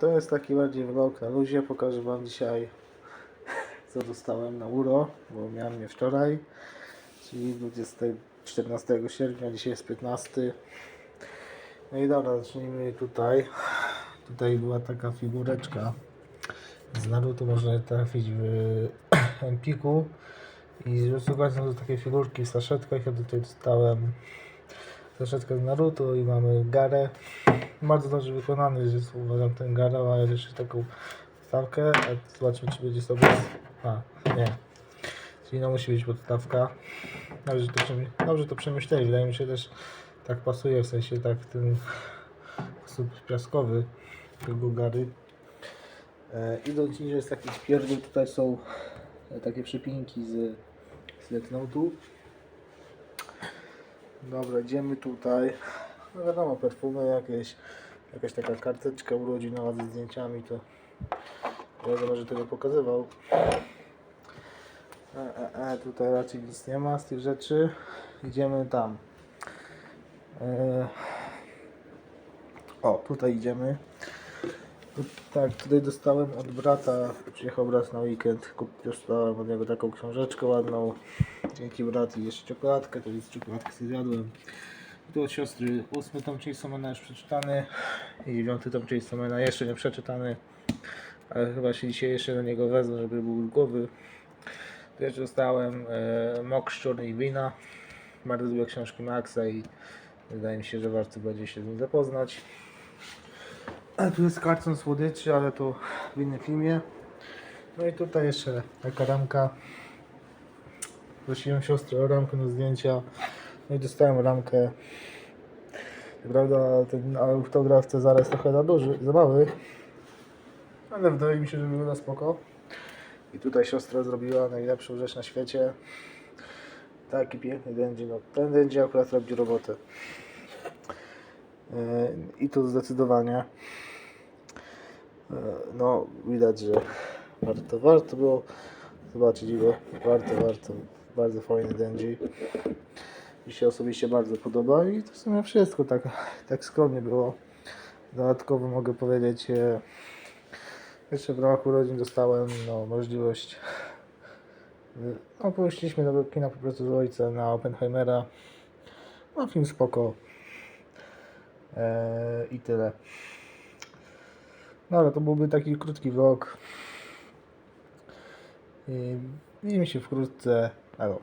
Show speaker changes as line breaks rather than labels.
to jest taki bardziej vlog na luzie. Pokażę Wam dzisiaj, co dostałem na uro, bo miałem je wczoraj, czyli 20, 14 sierpnia, dzisiaj jest 15. No i dobra, zacznijmy tutaj. Tutaj była taka figureczka z Naruto, można trafić w Empiku. I z są to takie figurki w saszetkach. Ja tutaj dostałem saszetkę z Naruto i mamy Garę. Bardzo dobrze wykonany jest uważam ten Gara, ma jeszcze taką podstawkę. A zobaczmy czy będzie sobie. A, nie. Czyli no musi być podstawka. Dobrze to, przemy- dobrze to przemyśleli. Wydaje mi się też tak pasuje, w sensie tak ten sposób piaskowy tego Gary. E, idąc niżej jest taki pierdół, tutaj są e, takie przypinki z, z Note'u. Dobra, idziemy tutaj. No wiadomo, perfumy jakieś, jakaś taka karteczka urodzinowa ze zdjęciami, to kolega może tego pokazywał. E, e, e, tutaj raczej nic nie ma z tych rzeczy. Idziemy tam. E, o, tutaj idziemy. Tak, tutaj dostałem od brata, przyjechał brat na weekend, dostałem od niego taką książeczkę ładną. Dzięki brat i jeszcze czekoladkę, to jest czekoladkę sobie zjadłem. I tu od siostry ósmy tom Chasomana już przeczytany i dziewiąty tom Chasomana jeszcze nie przeczytany, ale chyba się dzisiaj jeszcze do niego wezmę, żeby był głowy. Jeszcze dostałem e, Mok i Wina. Bardzo lubię książki Maxa i wydaje mi się, że warto będzie się z nim zapoznać. Tu jest karton słodyczy, ale to w innym filmie. No i tutaj jeszcze taka ramka. Prosiłem siostrę o ramkę do zdjęcia. No i dostałem ramkę. Prawda, ten autograf Cezara jest trochę za duży, za mały. Ale wydaje mi się, że wygląda spoko. I tutaj siostra zrobiła najlepszą rzecz na świecie. Taki piękny dędzi. No, ten dędzi akurat robi robotę. I to zdecydowanie. E, No, widać, że warto, warto było zobaczyć go. Warto, warto. Bardzo fajny Denji. Mi się osobiście bardzo podoba i to w sumie wszystko tak, tak skromnie było. Dodatkowo mogę powiedzieć, e, jeszcze w ramach urodzin dostałem no, możliwość e, no, poszliśmy do kina po prostu z ojcem na Oppenheimera. No, film spoko. E, I tyle. No ale to byłby taki krótki vlog. I widzimy się wkrótce. Halo.